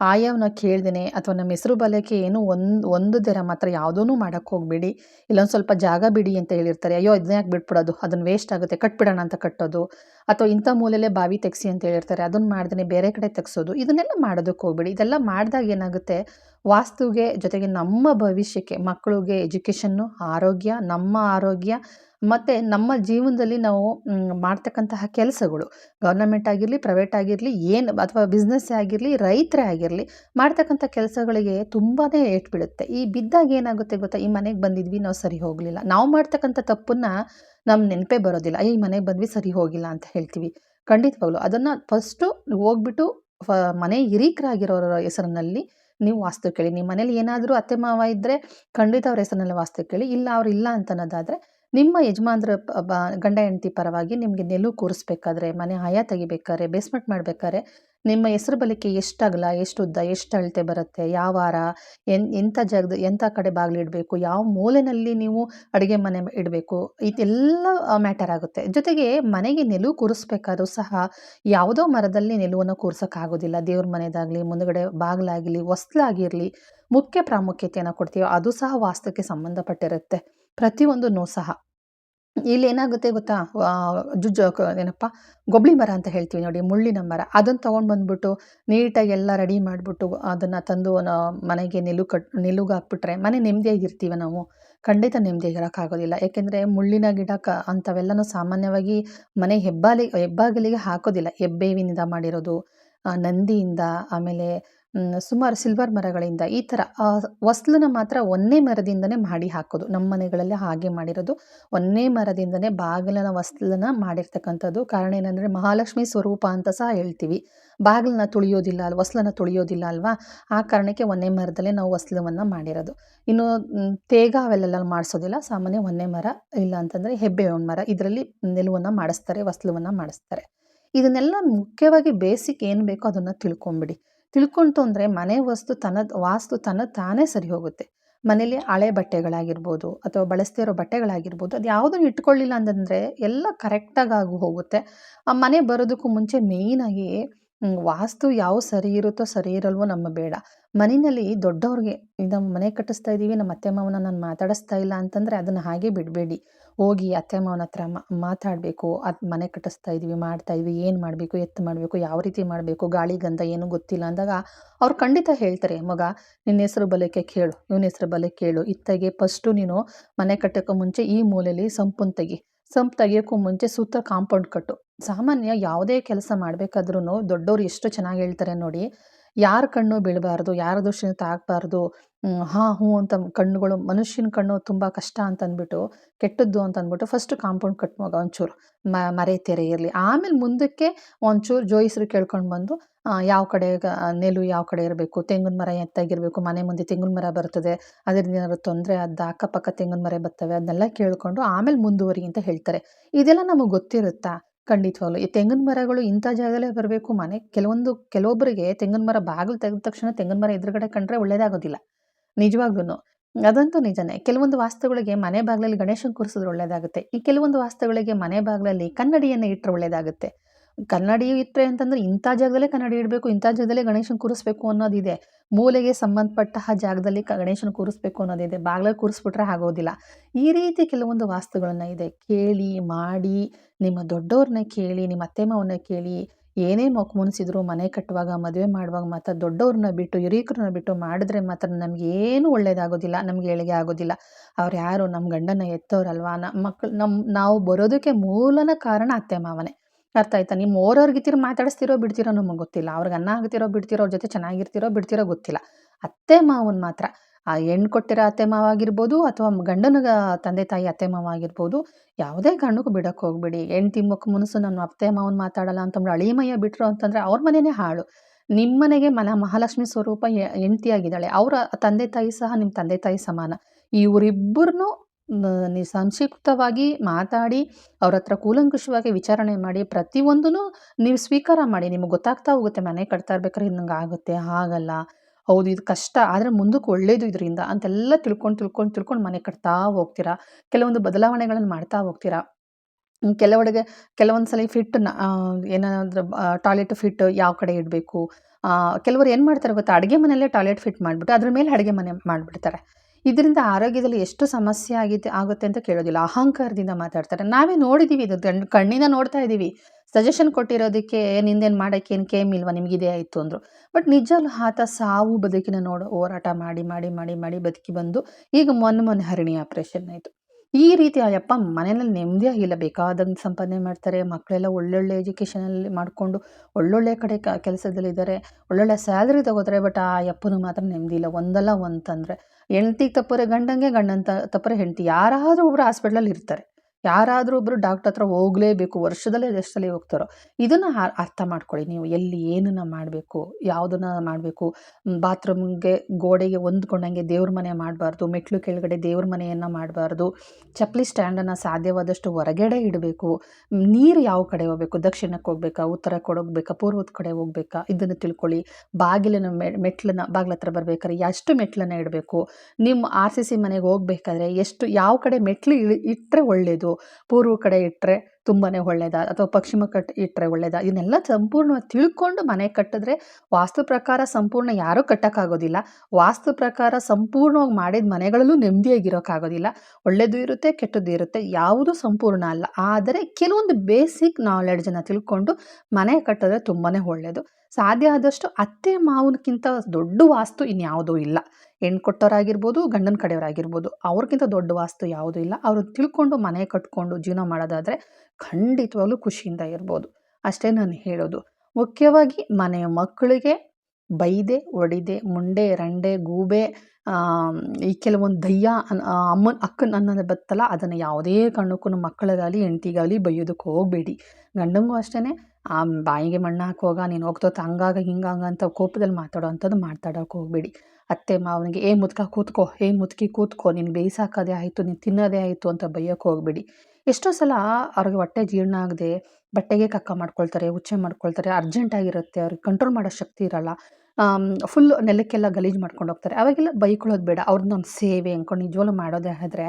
ಆಯವನ್ನ ಕೇಳ್ದೇ ಅಥವಾ ನಮ್ಮ ಹೆಸರು ಬಲಕ್ಕೆ ಏನು ಒಂದು ಒಂದು ದರ ಮಾತ್ರ ಯಾವುದೂ ಮಾಡೋಕ್ಕೆ ಹೋಗಬೇಡಿ. ಇಲ್ಲೊಂದು ಸ್ವಲ್ಪ ಜಾಗ ಬಿಡಿ ಅಂತ ಹೇಳಿರ್ತಾರೆ. ಅಯ್ಯೋ, ಇದನ್ನ ಯಾಕೆ ಬಿಟ್ಬಿಡೋದು? ಅದನ್ನು ವೇಸ್ಟ್ ಆಗುತ್ತೆ. ಕಟ್ಬಿಡೋಣ ಅಂತ ಕಟ್ಟೋದು. ಅಥವಾ ಇಂಥ ಮೂಲೆಯಲ್ಲೇ ಬಾವಿ ತೆಗ್ಸಿ ಅಂತ ಹೇಳಿರ್ತಾರೆ. ಅದನ್ನು ಮಾಡ್ದೇ ಬೇರೆ ಕಡೆ ತೆಗ್ಸೋದು. ಇದನ್ನೆಲ್ಲ ಮಾಡೋದಕ್ಕೆ ಹೋಗಬೇಡಿ. ಇದೆಲ್ಲ ಮಾಡಿದಾಗ ಏನಾಗುತ್ತೆ? ವಾಸ್ತುಗೆ ಜೊತೆಗೆ ನಮ್ಮ ಭವಿಷ್ಯಕ್ಕೆ, ಮಕ್ಕಳಿಗೆ ಎಜುಕೇಷನ್ನು ಆರೋಗ್ಯ, ನಮ್ಮ ಆರೋಗ್ಯ ಮತ್ತು ನಮ್ಮ ಜೀವನದಲ್ಲಿ ನಾವು ಮಾಡ್ತಕ್ಕಂತಹ ಕೆಲಸಗಳು ಗೌರ್ನಮೆಂಟ್ ಆಗಿರಲಿ ಪ್ರೈವೇಟ್ ಆಗಿರಲಿ, ಏನು ಅಥವಾ ಬಿಸ್ನೆಸ್ ಆಗಿರಲಿ, ರೈತರೇ ಆಗಿರಲಿ, ಮಾಡ್ತಕ್ಕಂಥ ಕೆಲಸಗಳಿಗೆ ತುಂಬಾ ಏಟ್ಬಿಡುತ್ತೆ ಈ ಬಿದ್ದಾಗ ಏನಾಗುತ್ತೆ ಗೊತ್ತಾ? ಈ ಮನೆಗೆ ಬಂದಿದ್ವಿ, ನಾವು ಸರಿ ಹೋಗಲಿಲ್ಲ. ನಾವು ಮಾಡ್ತಕ್ಕಂಥ ತಪ್ಪನ್ನು ನಮ್ಮ ನೆನಪೇ ಬರೋದಿಲ್ಲ. ಈ ಮನೆಗೆ ಬಂದ್ವಿ, ಸರಿ ಹೋಗಿಲ್ಲ ಅಂತ ಹೇಳ್ತೀವಿ. ಖಂಡಿತವಾಗ್ಲು. ಅದನ್ನು ಫಸ್ಟು ಹೋಗ್ಬಿಟ್ಟು ಫ ಮನೆ ಹಿರೀಕರಾಗಿರೋರ ಹೆಸರಿನಲ್ಲಿ ನೀವು ವಾಸ್ತು ಕೇಳಿ. ನಿಮ್ಮ ಮನೇಲಿ ಏನಾದರೂ ಅತ್ತೆ, ಮಾವ ಇದ್ದರೆ ಖಂಡಿತ ಅವ್ರ ಹೆಸರಿನಲ್ಲಿ ವಾಸ್ತು ಕೇಳಿ. ಇಲ್ಲ, ಅವ್ರು ಇಲ್ಲ ಅಂತ ಅನ್ನೋದಾದರೆ ನಿಮ್ಮ ಯಜಮಾನ್ರ ಗಂಡ ಹೆಂಡತಿ ಪರವಾಗಿ ನಿಮಗೆ ನೆಲು ಕೂರಿಸ್ಬೇಕಾದ್ರೆ, ಮನೆ ಆಯ ತೆಗಿಬೇಕಾದ್ರೆ, ಬೇಸ್ಮೆಂಟ್ ಮಾಡಬೇಕಾದ್ರೆ, ನಿಮ್ಮ ಹೆಸರು ಬಲಿಕೆ ಎಷ್ಟು ಅಗಲ ಎಷ್ಟು ಉದ್ದ ಎಷ್ಟು ಅಳತೆ ಬರುತ್ತೆ, ಯಾವ ವಾರ, ಎನ್ ಎಂಥ ಜಾಗದ ಎಂಥ ಕಡೆ ಬಾಗಿಲಿಡಬೇಕು ಯಾವ ಮೂಲೆಯಲ್ಲಿ ನೀವು ಅಡುಗೆ ಮನೆ ಇಡಬೇಕು, ಇದೆಲ್ಲ ಮ್ಯಾಟರ್ ಆಗುತ್ತೆ. ಜೊತೆಗೆ ಮನೆಗೆ ನೆಲುವು ಕೂರಿಸ್ಬೇಕಾದ್ರೂ ಸಹ ಯಾವುದೋ ಮರದಲ್ಲಿ ನೆಲುವನ್ನು ಕೂರ್ಸೋಕ್ಕಾಗೋದಿಲ್ಲ. ದೇವ್ರ ಮನೆದಾಗಲಿ, ಮುಂದುಗಡೆ ಬಾಗಿಲಾಗಲಿ ಹೊಸ್ಲಾಗಿರಲಿ ಮುಖ್ಯ ಪ್ರಾಮುಖ್ಯತೆಯನ್ನು ಕೊಡ್ತೀವಿ ಅದು ಸಹ ವಾಸ್ತುಕ್ಕೆ ಸಂಬಂಧಪಟ್ಟಿರುತ್ತೆ. ಪ್ರತಿಯೊಂದೂ ಸಹ. ಇಲ್ಲಿ ಏನಾಗುತ್ತೆ ಗೊತ್ತಾ? ಜುಜ್ಜು ಏನಪ್ಪ? ಗೊಬ್ಳಿ ಮರ ಅಂತ ಹೇಳ್ತೀವಿ ನೋಡಿ, ಮುಳ್ಳಿನ ಮರ. ಅದನ್ನ ತೊಗೊಂಡು ಬಂದ್ಬಿಟ್ಟು ನೀಟಾಗಿ ಎಲ್ಲ ರೆಡಿ ಮಾಡಿಬಿಟ್ಟು ಅದನ್ನು ತಂದು ಮನೆಗೆ ನಿಲು ಕಟ್ ನಿಲುಗೆ ಹಾಕ್ಬಿಟ್ರೆ ಮನೆ ನೆಮ್ಮದಿಯಾಗಿರ್ತೀವಿ ನಾವು. ಖಂಡಿತ ನೆಮ್ಮದಿಯಾಗಿರೋಕ್ಕಾಗೋದಿಲ್ಲ ಯಾಕೆಂದರೆ ಮುಳ್ಳಿನ ಗಿಡ ಕ ಅಂಥವೆಲ್ಲನೂ ಸಾಮಾನ್ಯವಾಗಿ ಮನೆ ಹೆಬ್ಬಾಲಿ, ಹೆಬ್ಬಾಗಿಲಿಗೆ ಹಾಕೋದಿಲ್ಲ. ಹೆಬ್ಬೇವಿನಿಂದ ಮಾಡಿರೋದು ನಂದಿಯಿಂದ, ಆಮೇಲೆ ಸುಮಾರು ಸಿಲ್ವರ್ ಮರಗಳಿಂದ ಈ ಥರ ಹೊಸ್ಲನ್ನ ಮಾತ್ರ ಒಂದೇ ಮರದಿಂದನೇ ಮಾಡಿ ಹಾಕೋದು. ನಮ್ಮ ಮನೆಗಳಲ್ಲಿ ಹಾಗೆ ಮಾಡಿರೋದು. ಒಂದೇ ಮರದಿಂದನೇ ಬಾಗಿಲನ ಹೊಸ್ಲನ್ನ ಮಾಡಿರ್ತಕ್ಕಂಥದ್ದು. ಕಾರಣ ಏನಂದರೆ ಮಹಾಲಕ್ಷ್ಮಿ ಸ್ವರೂಪ ಅಂತ ಸಹ ಹೇಳ್ತೀವಿ. ಬಾಗಿಲನ್ನ ತುಳಿಯೋದಿಲ್ಲ ಅಲ್ವ ಹೊಸ್ಲನ್ನ ತುಳಿಯೋದಿಲ್ಲ ಅಲ್ವಾ? ಆ ಕಾರಣಕ್ಕೆ ಒಂದೇ ಮರದಲ್ಲೇ ನಾವು ಹೊಸ್ಲವನ್ನು ಮಾಡಿರೋದು. ಇನ್ನು ತೇಗ ಅವೆಲ್ಲ ಮಾಡಿಸೋದಿಲ್ಲ. ಸಾಮಾನ್ಯ ಒಂದೇ ಮರ, ಇಲ್ಲ ಅಂತಂದರೆ ಹೆಬ್ಬೆ ಮರ. ಇದರಲ್ಲಿ ನಿಲುವನ್ನು ಮಾಡಿಸ್ತಾರೆ ಹೊಸ್ಲವನ್ನು ಮಾಡಿಸ್ತಾರೆ. ಇದನ್ನೆಲ್ಲ ಮುಖ್ಯವಾಗಿ ಬೇಸಿಕ್ ಏನು ಬೇಕೋ ಅದನ್ನು ತಿಳ್ಕೊಂಬಿಡಿ. ತಿಳ್ಕೊಂತು ಅಂದರೆ ಮನೆ ವಸ್ತು ತನ್ನ, ವಾಸ್ತು ತನ್ನ ತಾನೇ ಸರಿ ಹೋಗುತ್ತೆ. ಮನೇಲಿ ಹಳೆ ಬಟ್ಟೆಗಳಾಗಿರ್ಬೋದು ಅಥವಾ ಬಳಸ್ತಿರೋ ಬಟ್ಟೆಗಳಾಗಿರ್ಬೋದು ಅದು ಯಾವುದನ್ನು ಇಟ್ಕೊಳ್ಳಿಲ್ಲ ಅಂತಂದರೆ ಎಲ್ಲ ಕರೆಕ್ಟಾಗಿ ಆಗಿ ಹೋಗುತ್ತೆ. ಆ ಮನೆ ಬರೋದಕ್ಕೂ ಮುಂಚೆ ಮೇಯ್ನಾಗಿ ವಾಸ್ತು ಯಾವ ಸರಿ ಇರುತ್ತೋ ಸರಿ ಇರಲ್ವೋ ನಮ್ಮ ಬೇಡ. ಮನೆಯಲ್ಲಿ ದೊಡ್ಡವ್ರಿಗೆ ಈಗ ಮನೆ ಕಟ್ಟಿಸ್ತಾ ಇದ್ದೀವಿ ನಮ್ಮ ಅತ್ತೆ ಮಾವನ ನಾನು ಮಾತಾಡಿಸ್ತಾ ಇಲ್ಲ ಅಂತಂದರೆ ಅದನ್ನು ಹಾಗೆ ಬಿಡಬೇಡಿ. ಹೋಗಿ ಅತ್ತೆ ಮಾವನ ಹತ್ರ ಮಾತಾಡಬೇಕು, ಅದು ಮನೆ ಕಟ್ಟಿಸ್ತಾ ಇದ್ದೀವಿ ಮಾಡ್ತಾ ಇದ್ವಿ, ಏನು ಮಾಡಬೇಕು, ಎತ್ತು ಮಾಡಬೇಕು, ಯಾವ ರೀತಿ ಮಾಡಬೇಕು, ಗಾಳಿ ಗಂಧ ಏನೂ ಗೊತ್ತಿಲ್ಲ ಅಂದಾಗ ಅವ್ರು ಖಂಡಿತ ಹೇಳ್ತಾರೆ, ಮಗ, ನಿನ್ನ ಹೆಸರು ಬಲಕ್ಕೆ ಕೇಳು, ಇವನ ಹೆಸರು ಬಲಕ್ಕೆ ಕೇಳು ಇತ್ತಗೆ ಫಸ್ಟು ನೀನು ಮನೆ ಕಟ್ಟೋಕ್ಕೂ ಮುಂಚೆ ಈ ಮೂಲೆಯಲ್ಲಿ ಸಂಪನ್ನು ತೆಗಿ, ಸಂಪ್ ತೆಗಿಯೋಕ್ಕೂ ಮುಂಚೆ ಸುತ್ತ ಕಾಂಪೌಂಡ್ ಕಟ್ಟು. ಸಾಮಾನ್ಯ ಯಾವುದೇ ಕೆಲಸ ಮಾಡಬೇಕಾದ್ರೂ ದೊಡ್ಡವರು ಎಷ್ಟು ಚೆನ್ನಾಗಿ ಹೇಳ್ತಾರೆ ನೋಡಿ ಯಾರ ಕಣ್ಣು ಬೀಳಬಾರ್ದು, ಯಾರ ದೃಷ್ಟಿನೂ ತಾಗಬಾರ್ದು ಹಾಂ ಹ್ಞೂ ಅಂತ ಕಣ್ಣುಗಳು ಮನುಷ್ಯನ ಕಣ್ಣು ತುಂಬ ಕಷ್ಟ ಅಂತ ಅಂದ್ಬಿಟ್ಟು ಕೆಟ್ಟದ್ದು ಅಂತ ಅಂದ್ಬಿಟ್ಟು ಫಸ್ಟ್ ಕಾಂಪೌಂಡ್ ಕಟ್ಟುವಾಗ ಒಂಚೂರು ಮರೆ ತೆರೆ ಇರಲಿ. ಆಮೇಲೆ ಮುಂದಕ್ಕೆ ಒಂಚೂರು ಜೋಯಿಸ್ರು ಕೇಳ್ಕೊಂಡು ಬಂದು ಯಾವ ಕಡೆ ನೆಲು ಯಾವ ಕಡೆ ಇರಬೇಕು, ತೆಂಗಿನ ಮರ ಎತ್ತಾಗಿರಬೇಕು, ಮನೆ ಮುಂದೆ ತೆಂಗಿನ ಮರ ಬರ್ತದೆ, ಅದರಿಂದ ಏನಾದ್ರು ತೊಂದರೆ ಆದ ಅಕ್ಕಪಕ್ಕ ತೆಂಗಿನ ಮರ ಬರ್ತವೆ ಅದನ್ನೆಲ್ಲ ಕೇಳಿಕೊಂಡು ಆಮೇಲೆ ಮುಂದುವರಿ ಅಂತ ಹೇಳ್ತಾರೆ. ಇದೆಲ್ಲ ನಮಗೆ ಗೊತ್ತಿರುತ್ತಾ? ಖಂಡಿತವಾಗ್ಲು. ಈ ತೆಂಗಿನ ಮರಗಳು ಇಂಥ ಜಾಗದಲ್ಲೇ ಬರಬೇಕು, ಮನೆ ಕೆಲವೊಂದು ಕೆಲವೊಬ್ಬರಿಗೆ ತೆಂಗಿನ ಮರ ಬಾಗಿಲು ತೆಗೆದ ತಕ್ಷಣ ತೆಂಗಿನ ಮರ ಎದುರುಗಡೆ ಕಂಡ್ರೆ ಒಳ್ಳೇದಾಗೋದಿಲ್ಲ. ನಿಜವಾಗ್ಲೂ ಅದಂತೂ ನಿಜನೇ. ಕೆಲವೊಂದು ವಾಸ್ತುಗಳಿಗೆ ಮನೆ ಬಾಗಿಲಲ್ಲಿ ಗಣೇಶನ ಕೂರಿಸಿದ್ರೆ ಒಳ್ಳೇದಾಗುತ್ತೆ. ಈ ಕೆಲವೊಂದು ವಾಸ್ತುಗಳಿಗೆ ಮನೆ ಬಾಗಿಲಲ್ಲಿ ಕನ್ನಡಿಯನ್ನು ಇಟ್ಟರೆ ಒಳ್ಳೇದಾಗುತ್ತೆ. ಕನ್ನಡಿ ಇಟ್ಟರೆ ಅಂತಂದರೆ ಇಂಥ ಜಾಗದಲ್ಲೇ ಕನ್ನಡಿ ಇಡಬೇಕು, ಇಂಥ ಜಾಗದಲ್ಲೇ ಗಣೇಶನ ಕೂರಿಸ್ಬೇಕು ಅನ್ನೋದಿದೆ. ಮೂಲೆಗೆ ಸಂಬಂಧಪಟ್ಟ ಜಾಗದಲ್ಲಿ ಕ, ಗಣೇಶನ ಕೂರಿಸ್ಬೇಕು ಅನ್ನೋದಿದೆ. ಬಾಗ್ಲಲ್ಲಿ ಕೂರಿಸ್ಬಿಟ್ರೆ ಆಗೋದಿಲ್ಲ. ಈ ರೀತಿ ಕೆಲವೊಂದು ವಾಸ್ತುಗಳನ್ನ ಇದೆ. ಕೇಳಿ, ಮಾಡಿ, ನಿಮ್ಮ ದೊಡ್ಡವ್ರನ್ನ ಕೇಳಿ, ನಿಮ್ಮ ಅತ್ತೆ ಮಾವನ್ನ ಕೇಳಿ ಏನೇ ಮುನ್ಸಿದ್ರು ಮನೆ ಕಟ್ಟುವಾಗ, ಮದುವೆ ಮಾಡುವಾಗ ಮಾತ್ರ ದೊಡ್ಡವ್ರನ್ನ ಬಿಟ್ಟು, ಹಿರಿಯಕರನ್ನ ಬಿಟ್ಟು ಮಾಡಿದ್ರೆ ಮಾತ್ರ ನಮಗೇನು ಒಳ್ಳೇದಾಗೋದಿಲ್ಲ, ನಮ್ಗೆ ಏಳಿಗೆ ಆಗೋದಿಲ್ಲ. ಅವ್ರು ಯಾರು ನಮ್ಮ ಗಂಡನ ಎತ್ತವ್ರಲ್ವಾ? ನಮ್ಮ ಮಕ್ಳು ನಮ್ಮ ನಾವು ಬರೋದಕ್ಕೆ ಮೂಲನ ಕಾರಣ ಅತ್ತೆ ಮಾವನೇ ಅರ್ಥ ಆಯ್ತಾ? ನಿಮ್ಮ ಓರೋರ್ಗಿತ್ತಿರೋ ಮಾತಾಡಿಸ್ತಿರೋ ಬಿಡ್ತಿರೋ ನಮಗೆ ಗೊತ್ತಿಲ್ಲ. ಅವ್ರಿಗೆ ಅನ್ನ ಆಗ್ತಿರೋ ಬಿಡ್ತಿರೋ, ಅವ್ರ ಜೊತೆ ಚೆನ್ನಾಗಿರ್ತಿರೋ ಬಿಡ್ತಿರೋ ಗೊತ್ತಿಲ್ಲ. ಅತ್ತೆ ಮಾವನ ಮಾತ್ರ. ಆ ಹೆಣ್ಣು ಕೊಟ್ಟಿರೋ ಅತ್ತೆ ಮಾವ ಆಗಿರ್ಬೋದು ಅಥವಾ ಗಂಡನ ತಂದೆ ತಾಯಿ ಅತ್ತೆ ಮಾವ ಆಗಿರ್ಬೋದು, ಯಾವುದೇ ಕಾರಣಕ್ಕೂ ಬಿಡಕ್ಕೆ ಹೋಗ್ಬೇಡಿ. ಹೆಣ್ಣು ತಿಮ್ಮಕ್ಕೆ ಮುನಸು ನನ್ನ ಅತ್ತೆ ಮಾವನ ಮಾತಾಡಲ್ಲ ಅಂತಂದ್ರೆ ಅಳಿಮಯ್ಯ ಬಿಟ್ಟರು ಅಂತಂದರೆ ಅವ್ರ ಮನೆಯೇ ಹಾಳು. ನಿಮ್ಮ ಮನೆಗೆ ಮನ ಮಹಾಲಕ್ಷ್ಮಿ ಸ್ವರೂಪ ಹೆಂಡತಿಯಾಗಿದ್ದಾಳೆ. ಅವರ ತಂದೆ ತಾಯಿ ಸಹ ನಿಮ್ಮ ತಂದೆ ತಾಯಿ ಸಮಾನ. ಇವರಿಬ್ಬರನ್ನೂ ಸಂಕ್ಷಿಪ್ತವಾಗಿ ಮಾತಾಡಿ, ಅವ್ರ ಹತ್ರ ಕೂಲಂಕುಷವಾಗಿ ವಿಚಾರಣೆ ಮಾಡಿ ಪ್ರತಿಯೊಂದೂ ನೀವು ಸ್ವೀಕಾರ ಮಾಡಿ. ನಿಮಗೆ ಗೊತ್ತಾಗ್ತಾ ಹೋಗುತ್ತೆ, ಮನೆ ಕಟ್ತಾ ಇರ್ಬೇಕಾದ್ರೆ ಇದು ಆಗುತ್ತೆ ಆಗಲ್ಲ ಹೌದು, ಇದು ಕಷ್ಟ, ಆದರೆ ಮುಂದಕ್ಕೆ ಒಳ್ಳೇದು ಇದರಿಂದ ಅಂತೆಲ್ಲ ತಿಳ್ಕೊಂಡು ತಿಳ್ಕೊಂಡು ತಿಳ್ಕೊಂಡು ಮನೆ ಕಟ್ತಾ ಹೋಗ್ತೀರಾ? ಕೆಲವೊಂದು ಬದಲಾವಣೆಗಳನ್ನು ಮಾಡ್ತಾ ಹೋಗ್ತೀರಾ? ಕೆಲವಡೆಗೆ ಕೆಲವೊಂದು ಸಲ ಫಿಟ್ ಏನಾದರೂ ಟಾಯ್ಲೆಟ್ ಫಿಟ್ ಯಾವ ಕಡೆ ಇಡಬೇಕು? ಕೆಲವರು ಏನು ಮಾಡ್ತಾರೆ ಗೊತ್ತಾ? ಅಡುಗೆ ಮನೆಯಲ್ಲೇ ಟಾಯ್ಲೆಟ್ ಫಿಟ್ ಮಾಡಿಬಿಟ್ಟು ಅದ್ರ ಮೇಲೆ ಅಡುಗೆ ಮನೆ ಮಾಡಿಬಿಡ್ತಾರೆ. ಇದರಿಂದ ಆರೋಗ್ಯದಲ್ಲಿ ಎಷ್ಟು ಸಮಸ್ಯೆ ಆಗಿದೆ, ಆಗುತ್ತೆ ಅಂತ ಕೇಳೋದಿಲ್ಲ. ಅಹಂಕಾರದಿಂದ ಮಾತಾಡ್ತಾರೆ. ನಾವೇ ನೋಡಿದ್ದೀವಿ ಇದು ಕಣ್ಣಿಂದ ನೋಡ್ತಾ ಇದ್ದೀವಿ ಸಜೆಷನ್ ಕೊಟ್ಟಿರೋದಕ್ಕೆ ನಿಂದೇನು ಮಾಡೋಕ್ಕೆ ಏನು ಕೇಮ್ ಇಲ್ವಾ? ನಿಮಗಿದೆ ಆಯಿತು ಅಂದರು. ಬಟ್ ನಿಜವೂ ಆತ ಸಾವು ಬದುಕಿನ ನೋಡೋ ಹೋರಾಟ ಮಾಡಿ ಮಾಡಿ ಮಾಡಿ ಮಾಡಿ ಬದುಕಿ ಬಂದು ಈಗ ಮೊನ್ನೆ ಮೊನ್ನೆ ಹರಿಣಿ ಆಪ್ರೇಷನ್ ಆಯಿತು. ಈ ರೀತಿ ಅಯ್ಯಪ್ಪ ಮನೆಯಲ್ಲಿ ನೆಮ್ಮದಿಯಾಗಿಲ್ಲ ಬೇಕಾದಂಗೆ ಸಂಪಾದನೆ ಮಾಡ್ತಾರೆ, ಮಕ್ಕಳೆಲ್ಲ ಒಳ್ಳೊಳ್ಳೆ ಎಜುಕೇಷನಲ್ಲಿ ಮಾಡಿಕೊಂಡು ಒಳ್ಳೊಳ್ಳೆ ಕಡೆ ಕ ಕೆಲಸದಲ್ಲಿದ್ದಾರೆ ಒಳ್ಳೊಳ್ಳೆ ಸ್ಯಾಲ್ರಿ ತಗೋತಾರೆ ಬಟ್ ಆ ಅಪ್ಪನ ಮಾತ್ರ ನೆಮ್ಮದಿ ಇಲ್ಲ. ಒಂದಲ್ಲ ಒಂತಂದರೆ ಹೆಂಡ್ತಿಗೆ ತಪ್ಪರೆ ಗಂಡಂಗೆ ಗಂಡನ ತಪ್ಪರೆ ಹೆಂಡತಿ. ಯಾರಾದರೂ ಒಬ್ಬರು ಹಾಸ್ಪಿಟ್ಲಲ್ಲಿ ಇರ್ತಾರೆ. ಯಾರಾದರೂ ಒಬ್ಬರು ಡಾಕ್ಟರ್ ಹತ್ರ ಹೋಗಲೇಬೇಕು, ವರ್ಷದಲ್ಲೇ ಸಲ ಹೋಗ್ತಾರೋ, ಇದನ್ನು ಅರ್ಥ ಮಾಡ್ಕೊಳ್ಳಿ. ನೀವು ಎಲ್ಲಿ ಏನನ್ನು ಮಾಡಬೇಕು, ಯಾವುದನ್ನು ಮಾಡಬೇಕು ಬಾತ್ರೂಮ್ಗೆ ಗೋಡೆಗೆ ಹೊಂದ್ಕೊಂಡಂಗೆ ದೇವ್ರ ಮನೆ ಮಾಡಬಾರ್ದು ಮೆಟ್ಲು ಕೆಳಗಡೆ ದೇವ್ರ ಮನೆಯನ್ನು ಮಾಡಬಾರ್ದು, ಚಪ್ಪಲಿ ಸ್ಟ್ಯಾಂಡನ್ನು ಸಾಧ್ಯವಾದಷ್ಟು ಹೊರಗಡೆ ಇಡಬೇಕು ನೀರು ಯಾವ ಕಡೆ ಹೋಗಬೇಕು, ದಕ್ಷಿಣಕ್ಕೆ ಹೋಗ್ಬೇಕಾ, ಉತ್ತರ ಹೋಗ್ಬೇಕಾ, ಪೂರ್ವದ ಕಡೆ ಹೋಗ್ಬೇಕಾ, ಇದನ್ನು ತಿಳ್ಕೊಳ್ಳಿ. ಬಾಗಿಲನ್ನು ಮೆಟ್ಲನ್ನ ಬಾಗಿಲ ಹತ್ರ ಬರ್ಬೇಕಾದ್ರೆ ಎಷ್ಟು ಮೆಟ್ಲನ್ನು ಇಡಬೇಕು, ನಿಮ್ಮ ಆರ್ ಸಿ ಸಿ ಮನೆಗೆ ಹೋಗ್ಬೇಕಾದ್ರೆ ಎಷ್ಟು, ಯಾವ ಕಡೆ ಮೆಟ್ಲು ಇಟ್ಟರೆ ಒಳ್ಳೆಯದು ಪೂರ್ವ ಕಡೆ ಇಟ್ಟರೆ ತುಂಬಾ ಒಳ್ಳೇದಾ? ಅಥವಾ ಪಶ್ಚಿಮ ಕಟ್ ಇಟ್ಟರೆ ಒಳ್ಳೇದಾ? ಇದನ್ನೆಲ್ಲ ಸಂಪೂರ್ಣವಾಗಿ ತಿಳ್ಕೊಂಡು ಮನೆ ಕಟ್ಟಿದ್ರೆ ವಾಸ್ತು ಪ್ರಕಾರ ಸಂಪೂರ್ಣ ಯಾರೂ ಕಟ್ಟೋಕ್ಕಾಗೋದಿಲ್ಲ. ವಾಸ್ತು ಪ್ರಕಾರ ಸಂಪೂರ್ಣವಾಗಿ ಮಾಡಿದ ಮನೆಗಳಲ್ಲೂ ನೆಮ್ಮದಿಯಾಗಿರೋಕ್ಕಾಗೋದಿಲ್ಲ. ಒಳ್ಳೆಯದು ಇರುತ್ತೆ, ಕೆಟ್ಟದ್ದು ಇರುತ್ತೆ, ಯಾವುದೂ ಸಂಪೂರ್ಣ ಅಲ್ಲ. ಆದರೆ ಕೆಲವೊಂದು ಬೇಸಿಕ್ ನಾಲೆಡ್ಜನ್ನು ತಿಳ್ಕೊಂಡು ಮನೆ ಕಟ್ಟಿದ್ರೆ ತುಂಬಾ ಒಳ್ಳೆಯದು ಸಾಧ್ಯ ಆದಷ್ಟು ಅತ್ತೆ ಮಾವನಕ್ಕಿಂತ ದೊಡ್ಡ ವಾಸ್ತು ಇನ್ಯಾವುದೂ ಇಲ್ಲ. ಹೆಣ್ಣು ಕೊಟ್ಟವರಾಗಿರ್ಬೋದು ಗಂಡನ ಕಡೆಯವರಾಗಿರ್ಬೋದು ಅವ್ರಿಗಿಂತ ದೊಡ್ಡ ವಾಸ್ತು ಯಾವುದೂ ಇಲ್ಲ. ಅವರು ತಿಳ್ಕೊಂಡು ಮನೆ ಕಟ್ಕೊಂಡು ಜೀವನ ಮಾಡೋದಾದರೆ ಖಂಡಿತವಾಗ್ಲೂ ಖುಷಿಯಿಂದ ಇರ್ಬೋದು. ಅಷ್ಟೇ ನಾನು ಹೇಳೋದು. ಮುಖ್ಯವಾಗಿ ಮನೆಯ ಮಕ್ಕಳಿಗೆ ಬೈದೆ ಒಡಿದೆ ಮುಂಡೆ, ರಂಡೆ, ಗೂಬೆ ಈ ಕೆಲವೊಂದು ದಯ್ಯ ಅಮ್ಮನ, ಅಕ್ಕನ ಅನ್ನೋದು ಬತ್ತಲ್ಲ, ಅದನ್ನು ಯಾವುದೇ ಕಾರಣಕ್ಕೂ ಮಕ್ಕಳಿಗಾಗಲಿ, ಹೆಂಡತಿಗಾಗಲಿ ಬೈಯೋದಕ್ಕೆ ಹೋಗಬೇಡಿ. ಗಂಡಂಗೂ ಅಷ್ಟೇ ಆ, ಬಾಯಿಗೆ ಮಣ್ಣು ಹಾಕುವಾಗ ನೀನು ಹೋಗ್ತೋತ ಹಂಗಾಗ ಹಿಂಗಾಗ ಅಂತ ಕೋಪದಲ್ಲಿ ಮಾತಾಡೋ ಅಂಥದ್ದು ಮಾತಾಡೋಕೆ ಹೋಗಬೇಡಿ. ಅತ್ತೆ ಮಾವನಿಗೆ ಏ ಮುದ್ಕ ಕೂತ್ಕೋ, ಏ ಮುದ್ಕಿ ಕೂತ್ಕೋ ನೀನು ಬೇಯಿಸಾಕೋದೇ ಆಯಿತು, ನೀನು ತಿನ್ನೋದೇ ಆಯಿತು ಅಂತ ಬೈಯೋಕೆ ಹೋಗಬೇಡಿ. ಎಷ್ಟೋ ಸಲ ಅವ್ರಿಗೆ ಹೊಟ್ಟೆ ಜೀರ್ಣ ಆಗದೆ ಬಟ್ಟೆಗೆ ಕಕ್ಕ ಮಾಡ್ಕೊಳ್ತಾರೆ, ಉಚ್ಚೆ ಮಾಡ್ಕೊಳ್ತಾರೆ ಅರ್ಜೆಂಟಾಗಿರುತ್ತೆ ಅವ್ರಿಗೆ ಕಂಟ್ರೋಲ್ ಮಾಡೋ ಶಕ್ತಿ ಇರಲ್ಲ. ಫುಲ್ ನೆಲಕ್ಕೆಲ್ಲ ಗಲೀಜು ಮಾಡ್ಕೊಂಡು ಹೋಗ್ತಾರೆ. ಅವಾಗೆಲ್ಲ ಬೈಕೊಳ್ಳೋದು ಬೇಡ. ಅವ್ರದ್ದು ನಮ್ಮ ಸೇವೆ ಅಂದ್ಕೊಂಡು ನಿಜವಾಗ್ಲೂ ಮಾಡೋದೇ ಆದರೆ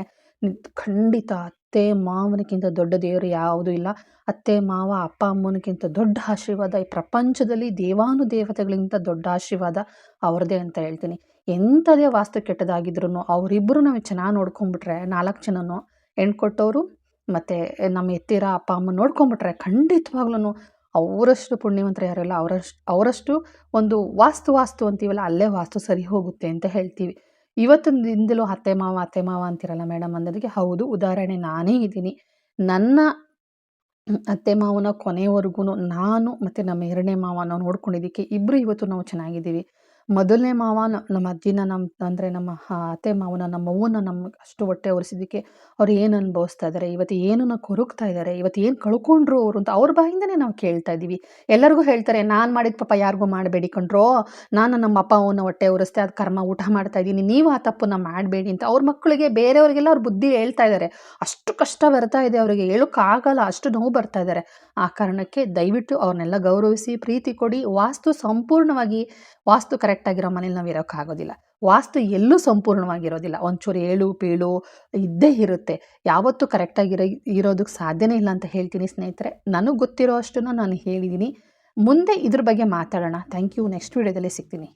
ಖಂಡಿತ ಅತ್ತೆ ಮಾವನಕ್ಕಿಂತ ದೊಡ್ಡ ದೇವರು ಯಾವುದೂ ಇಲ್ಲ. ಅತ್ತೆ, ಮಾವ, ಅಪ್ಪ ಅಮ್ಮನಕ್ಕಿಂತ ದೊಡ್ಡ ಆಶೀರ್ವಾದ, ಈ ಪ್ರಪಂಚದಲ್ಲಿ ದೇವಾನು ದೇವತೆಗಳಿಗಿಂತ ದೊಡ್ಡ ಆಶೀರ್ವಾದ ಅವ್ರದ್ದೇ ಅಂತ ಹೇಳ್ತೀನಿ. ಎಂಥದೇ ವಾಸ್ತು ಕೆಟ್ಟದಾಗಿದ್ರು ಅವರಿಬ್ಬರು ನಾವು ಚೆನ್ನಾಗಿ ನೋಡ್ಕೊಂಬಿಟ್ರೆ ನಾಲ್ಕು ಜನನು ಹೆಣ್ಣು ಕೊಟ್ಟವರು ಮತ್ತು ನಮ್ಮ ಎತ್ತಿರ ಅಪ್ಪ ಅಮ್ಮ ನೋಡ್ಕೊಂಬಿಟ್ರೆ ಖಂಡಿತವಾಗ್ಲೂ ಅವರಷ್ಟು ಪುಣ್ಯವಂತರು ಯಾರಿಲ್ಲ ಅವರಷ್ಟು ಅವರಷ್ಟು ಒಂದು ವಾಸ್ತು ವಾಸ್ತು ಅಂತೀವಲ್ಲ ಅಲ್ಲೇ ವಾಸ್ತು ಸರಿ ಹೋಗುತ್ತೆ ಅಂತ ಹೇಳ್ತೀವಿ. ಇವತ್ತಿನ ದಿನದಲ್ಲೂ ಅತ್ತೆ ಮಾವ ಅತ್ತೆ ಮಾವ ಅಂತಿರಲ್ಲ ಮೇಡಮ್ ಅನ್ನೋದಕ್ಕೆ ಹೌದು, ಉದಾಹರಣೆ ನಾನೇ ಇದ್ದೀನಿ. ನನ್ನ ಅತ್ತೆ ಮಾವನ ಕೊನೆವರೆಗೂ ನಾನು ಮತ್ತು ನಮ್ಮ ಎರಡನೇ ಮಾವ ನಾವು ನೋಡ್ಕೊಂಡಿದ್ದಕ್ಕೆ ಇಬ್ಬರು ಇವತ್ತು ನಾವು ಚೆನ್ನಾಗಿದ್ದೀವಿ. ಮೊದಲನೇ ಮಾವ ನಮ್ಮ ಅಜ್ಜಿನ ನಮ್ಮ ಅಂದರೆ ನಮ್ಮ ಅತ್ತೆ ಮಾವನ, ನಮ್ಮ ಅವ್ವನ ನಮ್ಗೆ ಅಷ್ಟು ಹೊಟ್ಟೆ ಉರಿಸಿದ್ದಕ್ಕೆ ಅವ್ರು ಏನು ಅನುಭವಿಸ್ತಾ ಇದ್ದಾರೆ ಇವತ್ತು ಏನನ್ನ ಕೊರಗ್ತಾ ಇದ್ದಾರೆ ಇವತ್ತು ಏನು ಕಳ್ಕೊಂಡ್ರು ಅವರು ಅಂತ ಅವ್ರ ಬಾಯಿಂದನೇ ನಾವು ಕೇಳ್ತಾ ಇದ್ದೀವಿ. ಎಲ್ಲರಿಗೂ ಹೇಳ್ತಾರೆ, ನಾನು ಮಾಡಿದ ಪಾಪ ಯಾರಿಗೂ ಮಾಡಬೇಡಿ ಕಣ್ರೋ. ನಾನು ನಮ್ಮ ಅಪ್ಪ ಅವನ ಹೊಟ್ಟೆ ಉರಿಸ್ತೆ ಅದು ಕರ್ಮ ಊಟ ಮಾಡ್ತಾ ಇದ್ದೀನಿ. ನೀವು ಆ ತಪ್ಪನ್ನ ಮಾಡಬೇಡಿ ಅಂತ. ಅವ್ರ ಮಕ್ಕಳಿಗೆ ಬೇರೆಯವರಿಗೆಲ್ಲ ಅವ್ರ ಬುದ್ಧಿ ಹೇಳ್ತಾ ಇದ್ದಾರೆ ಅಷ್ಟು ಕಷ್ಟ ಬರ್ತಾ ಇದೆ ಅವರಿಗೆ. ಹೇಳೋಕ್ಕಾಗಲ್ಲ ಅಷ್ಟು ನೋವು ಬರ್ತಾ ಇದ್ದಾರೆ ಆ ಕಾರಣಕ್ಕೆ ದಯವಿಟ್ಟು ಅವ್ರನ್ನೆಲ್ಲ ಗೌರವಿಸಿ, ಪ್ರೀತಿ ಕೊಡಿ. ವಾಸ್ತು ಸಂಪೂರ್ಣವಾಗಿ, ವಾಸ್ತು ಕರೆಕ್ಟಾಗಿರೋ ಮನೇಲಿ ನಾವು ಇರೋಕ್ಕಾಗೋದಿಲ್ಲ ವಾಸ್ತು ಎಲ್ಲೂ ಸಂಪೂರ್ಣವಾಗಿರೋದಿಲ್ಲ. ಒಂಚೂರು ಏಳು, ಪೀಳು ಇದ್ದೇ ಇರುತ್ತೆ. ಯಾವತ್ತೂ ಕರೆಕ್ಟಾಗಿರೋ ಇರೋದಕ್ಕೆ ಸಾಧ್ಯನೇ ಇಲ್ಲ ಅಂತ ಹೇಳ್ತೀನಿ ಸ್ನೇಹಿತರೆ. ನನಗೆ ಗೊತ್ತಿರೋ ಅಷ್ಟನ್ನು ನಾನು ಹೇಳಿದ್ದೀನಿ ಮುಂದೆ ಇದ್ರ ಬಗ್ಗೆ ಮಾತಾಡೋಣ. ಥ್ಯಾಂಕ್ ಯು ನೆಕ್ಸ್ಟ್ ವೀಡಿಯೋದಲ್ಲಿ ಸಿಗ್ತೀನಿ.